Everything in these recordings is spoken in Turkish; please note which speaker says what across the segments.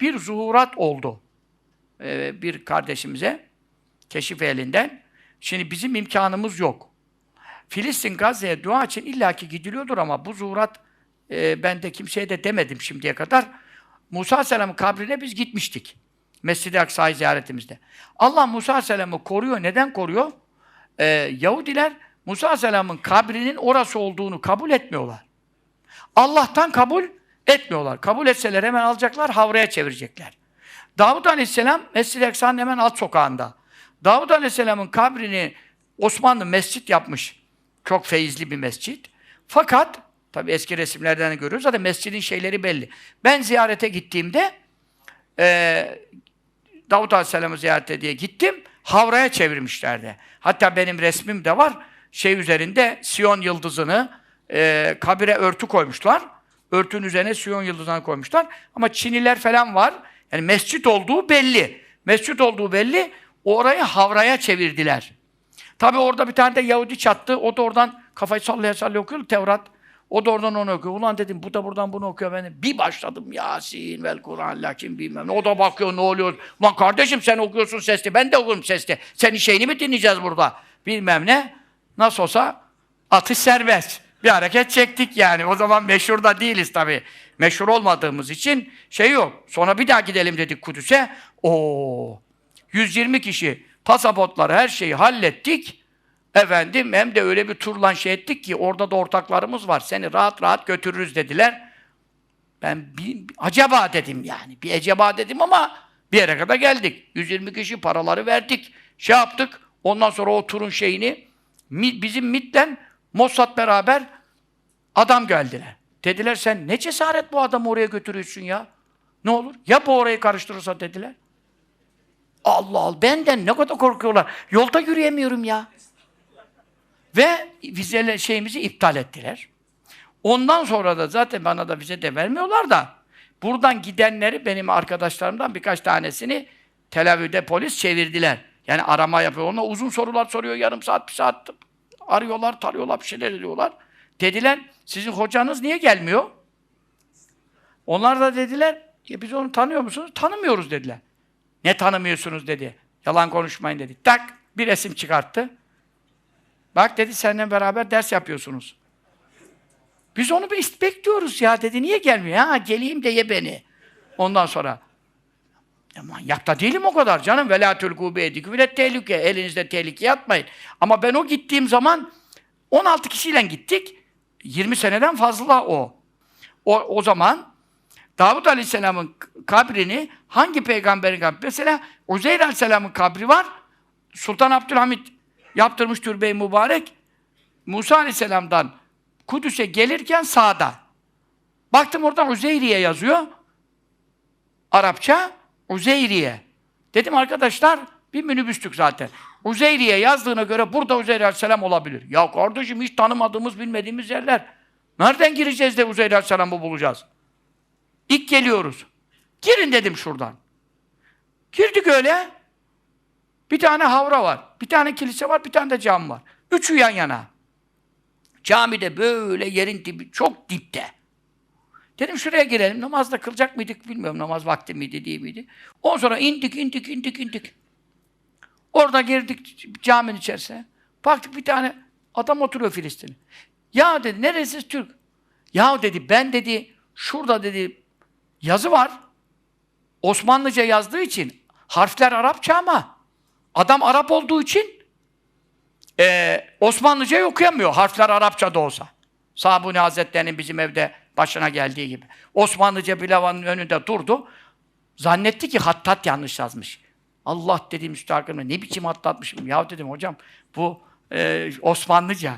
Speaker 1: bir zuhurat oldu. Ee, bir kardeşimize keşif elinden. Şimdi bizim imkanımız yok. Filistin Gazze'ye dua için illaki gidiliyordur ama bu zuhurat e, ben de kimseye de demedim şimdiye kadar. Musa Aleyhisselam'ın kabrine biz gitmiştik. Mescid-i Aksa'yı ziyaretimizde. Allah Musa Aleyhisselam'ı koruyor. Neden koruyor? Ee, Yahudiler Musa Aleyhisselam'ın kabrinin orası olduğunu kabul etmiyorlar. Allah'tan kabul etmiyorlar. Kabul etseler hemen alacaklar, havraya çevirecekler. Davud Aleyhisselam Mescid-i Aksa'nın hemen alt sokağında. Davud Aleyhisselam'ın kabrini Osmanlı mescit yapmış. Çok feyizli bir mescit. Fakat tabi eski resimlerden de görüyoruz. Zaten mescidin şeyleri belli. Ben ziyarete gittiğimde eee Davut Aleyhisselam'ı ziyarete diye gittim. Havraya çevirmişlerdi. Hatta benim resmim de var. Şey üzerinde Siyon yıldızını e, kabire örtü koymuşlar. Örtünün üzerine Siyon yıldızını koymuşlar. Ama Çiniler falan var. Yani mescit olduğu belli. Mescit olduğu belli. Orayı havraya çevirdiler. Tabi orada bir tane de Yahudi çattı. O da oradan kafayı sallaya sallaya okuyor Tevrat. O da oradan onu okuyor. Ulan dedim bu da buradan bunu okuyor. Ben bir başladım Yasin vel Kur'an lakin bilmem. ne. O da bakıyor ne oluyor. Ulan kardeşim sen okuyorsun sesli. Ben de okurum sesli. Senin şeyini mi dinleyeceğiz burada? Bilmem ne. Nasıl olsa atış serbest. Bir hareket çektik yani. O zaman meşhur da değiliz tabii. Meşhur olmadığımız için şey yok. Sonra bir daha gidelim dedik Kudüs'e. Oo. 120 kişi pasaportları her şeyi hallettik. Efendim hem de öyle bir turlan şey ettik ki orada da ortaklarımız var. Seni rahat rahat götürürüz dediler. Ben bir, acaba dedim yani. Bir acaba dedim ama bir yere kadar geldik. 120 kişi paraları verdik. Şey yaptık. Ondan sonra o turun şeyini bizim MIT'ten Mossad beraber adam geldiler. Dediler sen ne cesaret bu adamı oraya götürüyorsun ya? Ne olur? Ya bu orayı karıştırırsa dediler. Allah Allah benden ne kadar korkuyorlar. Yolda yürüyemiyorum ya. Ve vizeler şeyimizi iptal ettiler. Ondan sonra da zaten bana da vize de vermiyorlar da buradan gidenleri benim arkadaşlarımdan birkaç tanesini Tel Aviv'de polis çevirdiler. Yani arama yapıyor. Ona uzun sorular soruyor. Yarım saat, bir saat arıyorlar, tarıyorlar, bir şeyler ediyorlar. Dediler, sizin hocanız niye gelmiyor? Onlar da dediler, ya biz onu tanıyor musunuz? Tanımıyoruz dediler. Ne tanımıyorsunuz dedi. Yalan konuşmayın dedi. Tak, bir resim çıkarttı. Bak dedi seninle beraber ders yapıyorsunuz. Biz onu bir bekliyoruz ya dedi. Niye gelmiyor? Ha geleyim de ye beni. Ondan sonra ya manyak da değilim o kadar canım. Velâ tülkû beyedikû bile tehlike. Elinizde tehlikeye atmayın. Ama ben o gittiğim zaman 16 kişiyle gittik. 20 seneden fazla o. O, o zaman Davud Aleyhisselam'ın kabrini hangi peygamberin kabri? Mesela Uzeyr Aleyhisselam'ın kabri var. Sultan Abdülhamit yaptırmış türbe-i mübarek. Musa Aleyhisselam'dan Kudüs'e gelirken sağda. Baktım oradan Uzeyriye yazıyor. Arapça Uzeyriye. Dedim arkadaşlar bir minibüstük zaten. Uzeyriye yazdığına göre burada Uzeyr Aleyhisselam olabilir. Ya kardeşim hiç tanımadığımız bilmediğimiz yerler. Nereden gireceğiz de Uzeyr Aleyhisselam'ı bulacağız? İlk geliyoruz. Girin dedim şuradan. Girdik öyle. Bir tane havra var. Bir tane kilise var, bir tane de cami var. Üçü yan yana. Camide böyle yerin dibi, çok dipte. Dedim şuraya girelim. Namazda kılacak mıydık bilmiyorum. Namaz vakti miydi değil miydi. Ondan sonra indik, indik, indik, indik. Orada girdik caminin içerisine. Baktık bir tane adam oturuyor Filistin. Ya dedi neresi Türk? Ya dedi ben dedi şurada dedi yazı var. Osmanlıca yazdığı için harfler Arapça ama adam Arap olduğu için eee Osmanlıcayı okuyamıyor. Harfler Arapça da olsa. Sabuni Hazretleri'nin bizim evde başına geldiği gibi. Osmanlıca bir lavanın önünde durdu. Zannetti ki hattat yanlış yazmış. Allah dedi müstahakımla ne biçim hattatmışım. Ya dedim hocam bu eee, Osmanlıca.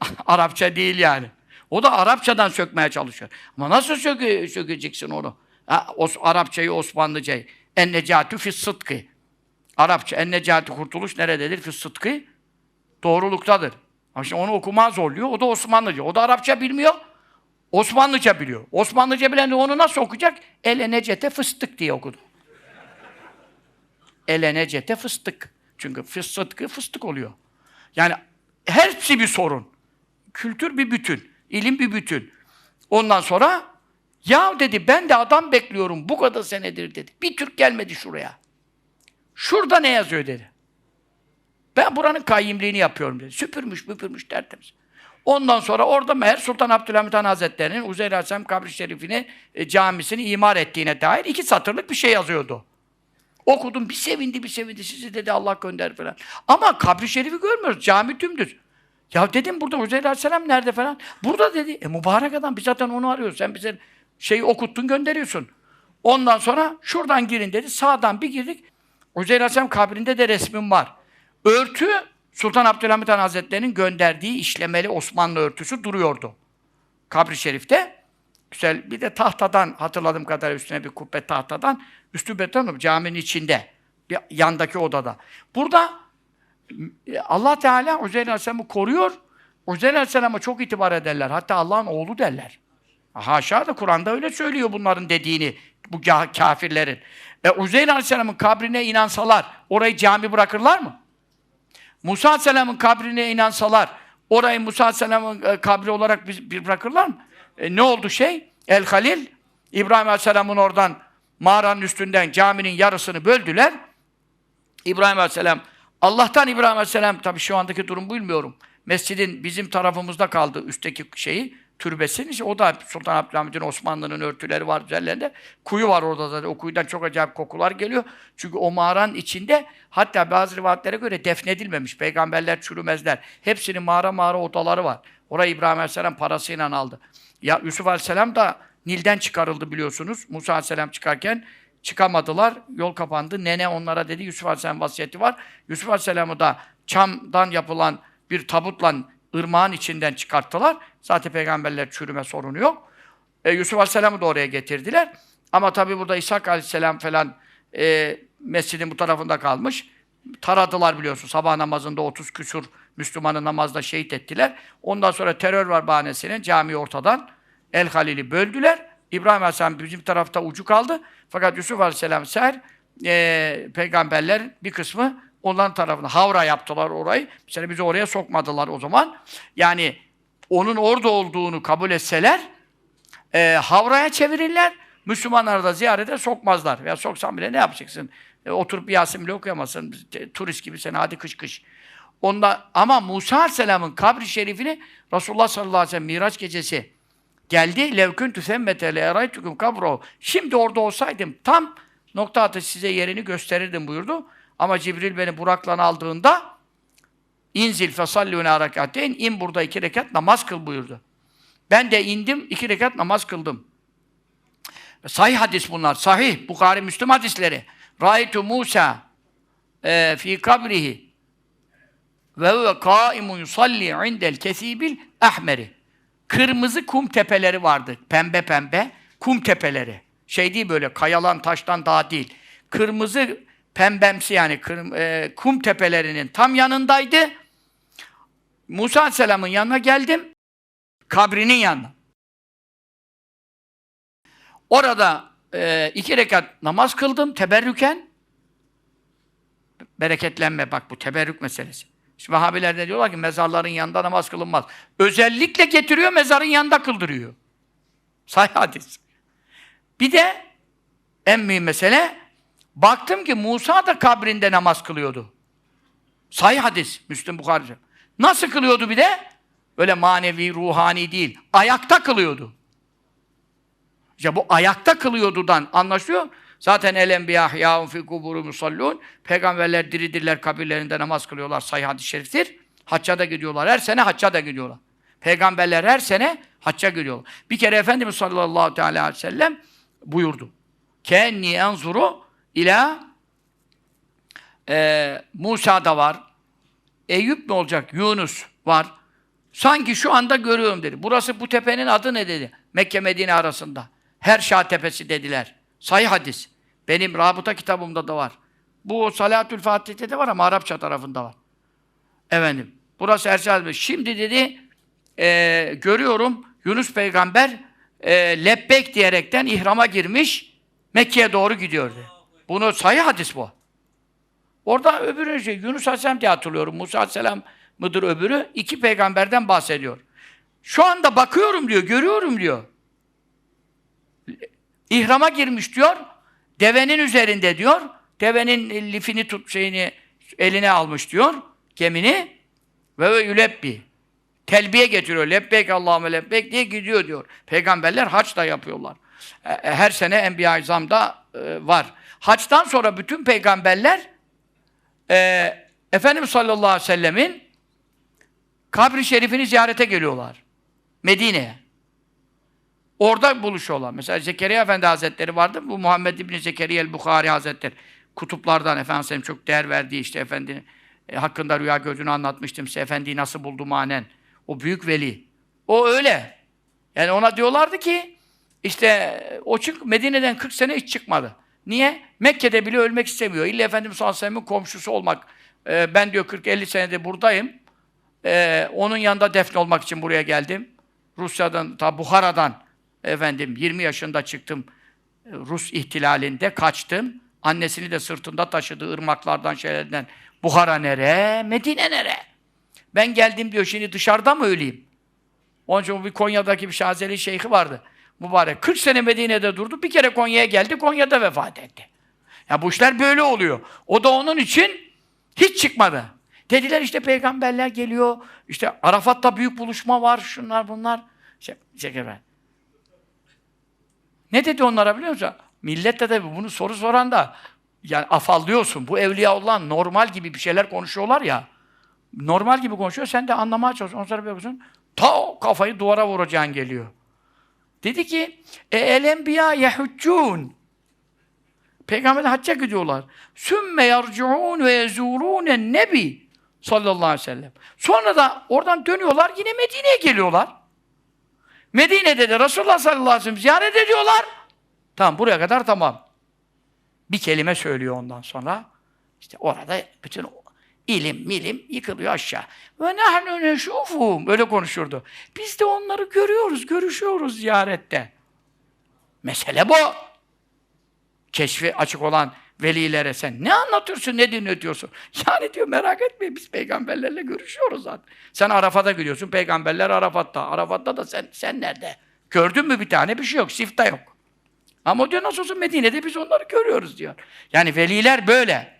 Speaker 1: Arapça değil yani. O da Arapçadan sökmeye çalışıyor. Ama nasıl sökü, sökeceksin onu? Ha, Os, Arapçayı, Osmanlıcayı. En-necatü fis sıdkı. Arapça, en-necatü kurtuluş nerededir? Fis sıdkı. Doğruluktadır. Ama şimdi onu okuma zorluyor. O da Osmanlıca. O da Arapça bilmiyor. Osmanlıca biliyor. Osmanlıca bilen de onu nasıl okuyacak? Elenecete fıstık diye okudu. Elenecete fıstık. Çünkü fıs sıdkı fıstık oluyor. Yani hepsi bir sorun. Kültür bir bütün. ilim bir bütün. Ondan sonra Ya dedi ben de adam bekliyorum bu kadar senedir dedi. Bir Türk gelmedi şuraya. Şurada ne yazıyor dedi. Ben buranın kayyimliğini yapıyorum dedi. Süpürmüş, müpürmüş tertemiz. Ondan sonra orada meğer Sultan Abdülhamit Han Hazretleri'nin Uzeyr Aleyhisselam kabri şerifini, e, camisini imar ettiğine dair iki satırlık bir şey yazıyordu. Okudum, bir sevindi, bir sevindi. Sizi dedi Allah gönder falan. Ama kabri şerifi görmüyoruz. Cami dümdüz. Ya dedim burada Uzeyr Aleyhisselam nerede falan. Burada dedi. E mübarek adam. Biz zaten onu arıyoruz. Sen bize şeyi okuttun gönderiyorsun. Ondan sonra şuradan girin dedi. Sağdan bir girdik. Uzeyr Aleyhisselam kabrinde de resmim var. Örtü Sultan Abdülhamit Han Hazretleri'nin gönderdiği işlemeli Osmanlı örtüsü duruyordu. Kabri şerifte. Güzel. Bir de tahtadan hatırladığım kadar üstüne bir kubbe tahtadan. Üstü beton caminin içinde. Bir yandaki odada. Burada Allah Teala Uzeyr Aleyhisselam'ı koruyor. Uzeyr Aleyhisselam'a çok itibar ederler. Hatta Allah'ın oğlu derler. Haşa da Kur'an'da öyle söylüyor bunların dediğini, bu ka- kafirlerin. E, Uzeyr Aleyhisselam'ın kabrine inansalar, orayı cami bırakırlar mı? Musa Aleyhisselam'ın kabrine inansalar, orayı Musa Aleyhisselam'ın e, kabri olarak bir, bırakırlar mı? E, ne oldu şey? El Halil, İbrahim Aleyhisselam'ın oradan mağaranın üstünden caminin yarısını böldüler. İbrahim Aleyhisselam, Allah'tan İbrahim Aleyhisselam, tabii şu andaki durum bilmiyorum. Mescidin bizim tarafımızda kaldı üstteki şeyi, türbesinin. İşte o da Sultan Abdülhamid'in Osmanlı'nın örtüleri var üzerlerinde. Kuyu var orada zaten. O kuyudan çok acayip kokular geliyor. Çünkü o mağaranın içinde hatta bazı rivayetlere göre defnedilmemiş. Peygamberler çürümezler. Hepsinin mağara mağara odaları var. Orayı İbrahim Aleyhisselam parasıyla aldı. Ya Yusuf Aleyhisselam da Nil'den çıkarıldı biliyorsunuz. Musa Aleyhisselam çıkarken çıkamadılar. Yol kapandı. Nene onlara dedi Yusuf Aleyhisselam vasiyeti var. Yusuf Aleyhisselam'ı da çamdan yapılan bir tabutla ırmağın içinden çıkarttılar. Zaten peygamberler çürüme sorunu yok. E, Yusuf Aleyhisselam'ı da oraya getirdiler. Ama tabi burada İshak Aleyhisselam falan e, mescidin bu tarafında kalmış. Taradılar biliyorsun. Sabah namazında 30 küsur Müslümanı namazda şehit ettiler. Ondan sonra terör var bahanesinin cami ortadan El Halil'i böldüler. İbrahim Aleyhisselam bizim tarafta ucu kaldı. Fakat Yusuf Aleyhisselam ser e, peygamberler bir kısmı onların tarafına havra yaptılar orayı. Mesela bizi oraya sokmadılar o zaman. Yani onun orada olduğunu kabul etseler e, havraya çevirirler. Müslümanları da ziyarete sokmazlar. Ya soksan bile ne yapacaksın? E, oturup Yasin bile okuyamazsın. Turist gibi sen hadi kış kış. Onda, ama Musa Aleyhisselam'ın kabri şerifini Resulullah sallallahu aleyhi ve sellem Miraç gecesi geldi. Levküntü semmete le eraytukum kabro. Şimdi orada olsaydım tam nokta atışı size yerini gösterirdim buyurdu. Ama Cibril beni Burak'la aldığında inzil fesallûne harekateyn in burada iki rekat namaz kıl buyurdu. Ben de indim iki rekat namaz kıldım. Sahih hadis bunlar. Sahih. Bukhari Müslüm hadisleri. Raitu Musa e, fi kabrihi ve huve kaimun yusalli indel kesibil ahmeri. Kırmızı kum tepeleri vardı. Pembe pembe kum tepeleri. Şey değil böyle kayalan taştan daha değil. Kırmızı pembemsi yani kırm- e, kum tepelerinin tam yanındaydı. Musa Aleyhisselam'ın yanına geldim. Kabrinin yanına. Orada e, iki rekat namaz kıldım teberrüken. Bereketlenme bak bu teberrük meselesi. Şimdi Vahabiler de diyorlar ki mezarların yanında namaz kılınmaz. Özellikle getiriyor mezarın yanında kıldırıyor. Sahih hadis. Bir de en mühim mesele baktım ki Musa da kabrinde namaz kılıyordu. Sahih hadis Müslüm Bukhari. Nasıl kılıyordu bir de? Öyle manevi, ruhani değil. Ayakta kılıyordu. İşte bu ayakta kılıyordudan anlaşılıyor. Zaten el enbiya yaun fi kuburu musallun. Peygamberler diridirler kabirlerinde namaz kılıyorlar. Sahih hadis-i şeriftir. Hacca da gidiyorlar. Her sene hacca da gidiyorlar. Peygamberler her sene hacca gidiyorlar. Bir kere Efendimiz sallallahu aleyhi ve sellem buyurdu. Kenni enzuru ila e, Musa da var. Eyüp ne olacak? Yunus var. Sanki şu anda görüyorum dedi. Burası bu tepenin adı ne dedi? Mekke Medine arasında. Her Şah Tepesi dediler. Sahih hadis. Benim rabıta kitabımda da var. Bu Salatül Fatih'te de var ama Arapça tarafında var. Efendim. Burası Bey. Şimdi dedi e, görüyorum Yunus peygamber e, lebbek diyerekten ihrama girmiş Mekke'ye doğru gidiyor dedi. Bunu sahih hadis bu. Orada öbürü şey, Yunus Aleyhisselam diye hatırlıyorum. Musa Aleyhisselam mıdır öbürü? İki peygamberden bahsediyor. Şu anda bakıyorum diyor, görüyorum diyor. İhrama girmiş diyor. Devenin üzerinde diyor. Devenin lifini tut şeyini eline almış diyor. Gemini ve yülebbi. Telbiye getiriyor. Lebbek Allahümme lebbek diye gidiyor diyor. Peygamberler haç da yapıyorlar. E, e, Her sene Enbiya-i e, var. Haçtan sonra bütün peygamberler e, Efendimiz sallallahu aleyhi ve sellemin kabri şerifini ziyarete geliyorlar. Medine'ye. Orada buluşuyorlar. Mesela Zekeriya Efendi Hazretleri vardı. Bu Muhammed İbni Zekeriya el-Bukhari Hazretleri. Kutuplardan Efendimiz'in çok değer verdiği işte efendi e, hakkında rüya gördüğünü anlatmıştım size. Efendiyi nasıl buldu manen. O büyük veli. O öyle. Yani ona diyorlardı ki işte o çık Medine'den 40 sene hiç çıkmadı. Niye? Mekke'de bile ölmek istemiyor. İlla Efendimiz sallallahu aleyhi ve komşusu olmak. E, ben diyor 40-50 senedir buradayım. E, onun yanında defne olmak için buraya geldim. Rusya'dan, ta Buhara'dan efendim 20 yaşında çıktım. E, Rus ihtilalinde kaçtım. Annesini de sırtında taşıdı ırmaklardan şeylerden. Buhara nere? Medine nere? Ben geldim diyor şimdi dışarıda mı öleyim? Onun için bir Konya'daki bir Şazeli şeyhi vardı. Mübarek. 40 sene Medine'de durdu. Bir kere Konya'ya geldi. Konya'da vefat etti. Ya bu işler böyle oluyor. O da onun için hiç çıkmadı. Dediler işte peygamberler geliyor. İşte Arafat'ta büyük buluşma var. Şunlar bunlar. Şey, şey, ne dedi onlara biliyor musun? Millet de tabii bunu soru soran da yani afallıyorsun. Bu evliyaullah normal gibi bir şeyler konuşuyorlar ya. Normal gibi konuşuyor. Sen de anlamaya çalışıyorsun. Bir bakıyorsun. Ta kafayı duvara vuracağın geliyor. Dedi ki e el enbiya yehuccun. Peygamberler hacca gidiyorlar. Sümme yarciun ve yezurun nebi sallallahu aleyhi ve sellem. Sonra da oradan dönüyorlar yine Medine'ye geliyorlar. Medine'de de Resulullah sallallahu aleyhi ve sellem ziyaret ediyorlar. Tamam buraya kadar tamam. Bir kelime söylüyor ondan sonra. İşte orada bütün ilim milim yıkılıyor aşağı. Ve nahnu neşufum. Böyle konuşurdu. Biz de onları görüyoruz, görüşüyoruz ziyarette. Mesele bu. Keşfi açık olan velilere sen ne anlatıyorsun, ne dinletiyorsun? Yani diyor merak etmeyin biz peygamberlerle görüşüyoruz zaten. Sen Arafat'a gidiyorsun, peygamberler Arafat'ta. Arafat'ta da sen sen nerede? Gördün mü bir tane? Bir şey yok, sifta yok. Ama diyor nasıl olsa Medine'de biz onları görüyoruz diyor. Yani veliler böyle.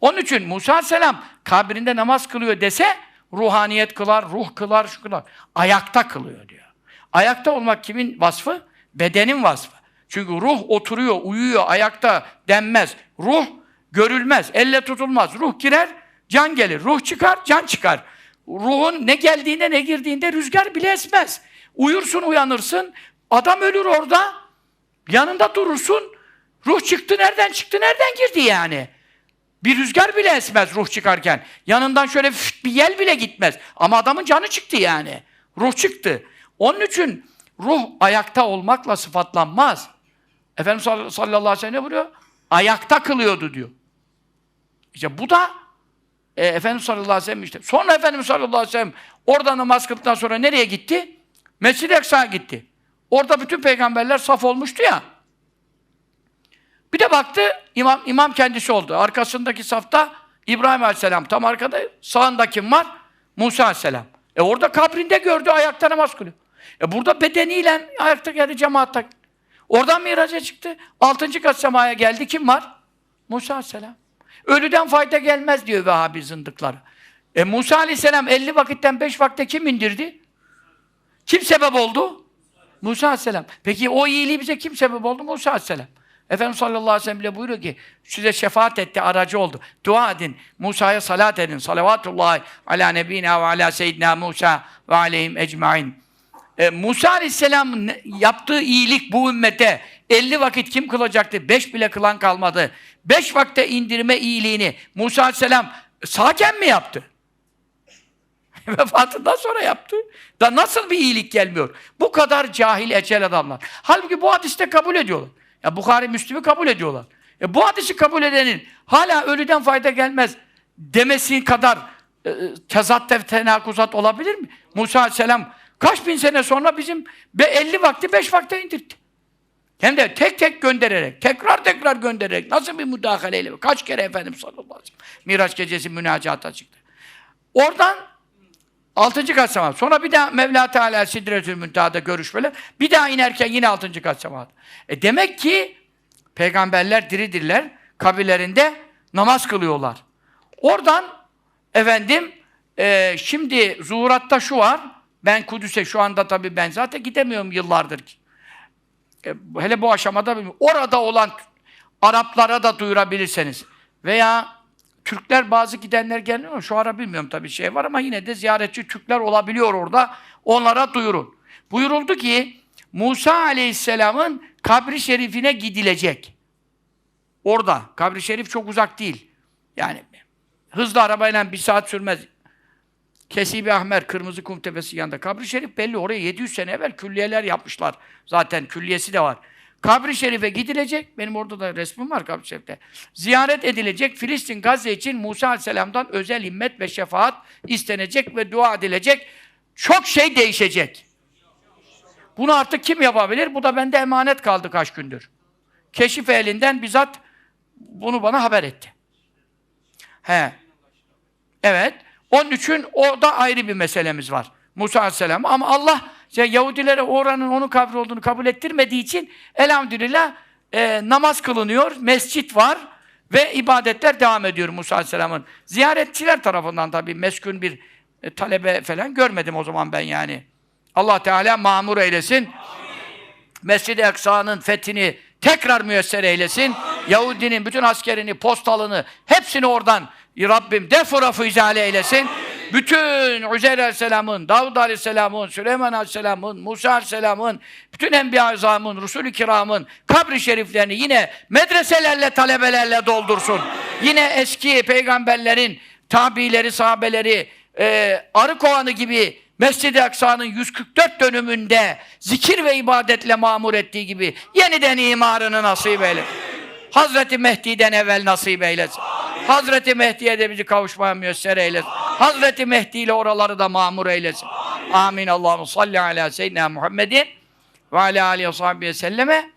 Speaker 1: Onun için Musa Aleyhisselam kabrinde namaz kılıyor dese ruhaniyet kılar, ruh kılar, şu kılar. Ayakta kılıyor diyor. Ayakta olmak kimin vasfı? Bedenin vasfı. Çünkü ruh oturuyor, uyuyor, ayakta denmez. Ruh görülmez, elle tutulmaz. Ruh girer, can gelir. Ruh çıkar, can çıkar. Ruhun ne geldiğinde ne girdiğinde rüzgar bile esmez. Uyursun, uyanırsın. Adam ölür orada. Yanında durursun. Ruh çıktı, nereden çıktı, nereden girdi yani? Bir rüzgar bile esmez ruh çıkarken. Yanından şöyle bir yel bile gitmez. Ama adamın canı çıktı yani. Ruh çıktı. Onun için ruh ayakta olmakla sıfatlanmaz. Efendimiz sallallahu aleyhi ve sellem ne buyuruyor? Ayakta kılıyordu diyor. İşte bu da e, Efendimiz sallallahu aleyhi ve sellem işte. Sonra Efendimiz sallallahu aleyhi ve sellem orada namaz kıldıktan sonra nereye gitti? Mescid-i Eksa'ya gitti. Orada bütün peygamberler saf olmuştu ya. Bir de baktı imam, imam kendisi oldu. Arkasındaki safta İbrahim Aleyhisselam tam arkada. Sağında kim var? Musa Aleyhisselam. E orada kabrinde gördü ayakta namaz kılıyor. E burada bedeniyle ayakta geldi cemaatta. Oradan miraca çıktı. Altıncı kat semaya geldi. Kim var? Musa Aleyhisselam. Ölüden fayda gelmez diyor Vehhabi zındıkları. E Musa Aleyhisselam 50 vakitten 5 vakte kim indirdi? Kim sebep oldu? Musa Aleyhisselam. Peki o iyiliği bize kim sebep oldu? Musa Aleyhisselam. Efendimiz sallallahu aleyhi ve sellem bile buyuruyor ki size şefaat etti, aracı oldu. Dua edin, Musa'ya salat edin. Salavatullahi ala nebina ve ala seyyidina Musa ve aleyhim ecmain. Ee, Musa aleyhisselam yaptığı iyilik bu ümmete 50 vakit kim kılacaktı? 5 bile kılan kalmadı. 5 vakte indirme iyiliğini Musa aleyhisselam sağken mi yaptı? Vefatından sonra yaptı. Da nasıl bir iyilik gelmiyor? Bu kadar cahil ecel adamlar. Halbuki bu hadiste kabul ediyorlar. Ya Bukhari Müslüm'ü kabul ediyorlar. E bu hadisi kabul edenin hala ölüden fayda gelmez demesi kadar e, tezat ve tenakuzat olabilir mi? Musa Aleyhisselam kaç bin sene sonra bizim 50 vakti 5 vakte indirdi. Hem de tek tek göndererek, tekrar tekrar göndererek nasıl bir müdahaleyle, kaç kere Efendimiz sallallahu aleyhi ve sellem Miraç gecesi münacata çıktı. Oradan Altıncı kat sema. Sonra bir daha Mevla Teala Sidretül Münteha'da görüşmeler. Bir daha inerken yine altıncı kat sema. E demek ki peygamberler diridirler. Kabirlerinde namaz kılıyorlar. Oradan efendim e, şimdi zuhuratta şu var. Ben Kudüs'e şu anda tabii ben zaten gidemiyorum yıllardır. ki. E, hele bu aşamada orada olan Araplara da duyurabilirseniz veya Türkler bazı gidenler gelmiyor ama şu ara bilmiyorum tabii şey var ama yine de ziyaretçi Türkler olabiliyor orada. Onlara duyurun. Buyuruldu ki Musa Aleyhisselam'ın kabri şerifine gidilecek. Orada. Kabri şerif çok uzak değil. Yani hızlı arabayla bir saat sürmez. Kesibi Ahmer, Kırmızı Kum Tepesi yanında. Kabri Şerif belli. Oraya 700 sene evvel külliyeler yapmışlar. Zaten külliyesi de var. Kabri Şerif'e gidilecek. Benim orada da resmim var Kabri Şerif'te. Ziyaret edilecek. Filistin, Gazze için Musa Aleyhisselam'dan özel himmet ve şefaat istenecek ve dua edilecek. Çok şey değişecek. Bunu artık kim yapabilir? Bu da bende emanet kaldı kaç gündür. Keşif elinden bizzat bunu bana haber etti. He. Evet. Onun için o da ayrı bir meselemiz var. Musa Aleyhisselam. Ama Allah işte Yahudilere oranın onun kabri olduğunu kabul ettirmediği için elhamdülillah e, namaz kılınıyor, mescit var ve ibadetler devam ediyor Musa Aleyhisselam'ın. Ziyaretçiler tarafından tabii meskun bir e, talebe falan görmedim o zaman ben yani. Allah Teala mamur eylesin. Mescid-i Aksa'nın fethini tekrar müyesser eylesin. Yahudinin bütün askerini, postalını hepsini oradan Rabbim defurafı izale eylesin. Bütün Üzeyr Aleyhisselam'ın, Davud Aleyhisselam'ın, Süleyman Aleyhisselam'ın, Musa Aleyhisselam'ın, bütün Enbiya Azam'ın, Resul-i Kiram'ın kabri şeriflerini yine medreselerle, talebelerle doldursun. Yine eski peygamberlerin, tabileri, sahabeleri, e, arı kovanı gibi Mescid-i Aksa'nın 144 dönümünde zikir ve ibadetle mamur ettiği gibi yeniden imarını nasip eylesin. Hazreti Mehdi'den evvel nasip eylesin. Hazreti Mehdi'ye de bizi kavuşmaya müyesser eylesin. Hazreti Mehdi ile oraları da mamur eylesin. Amin. Allahu salli ala seyyidina Muhammedin ve ala aleyhi ve selleme.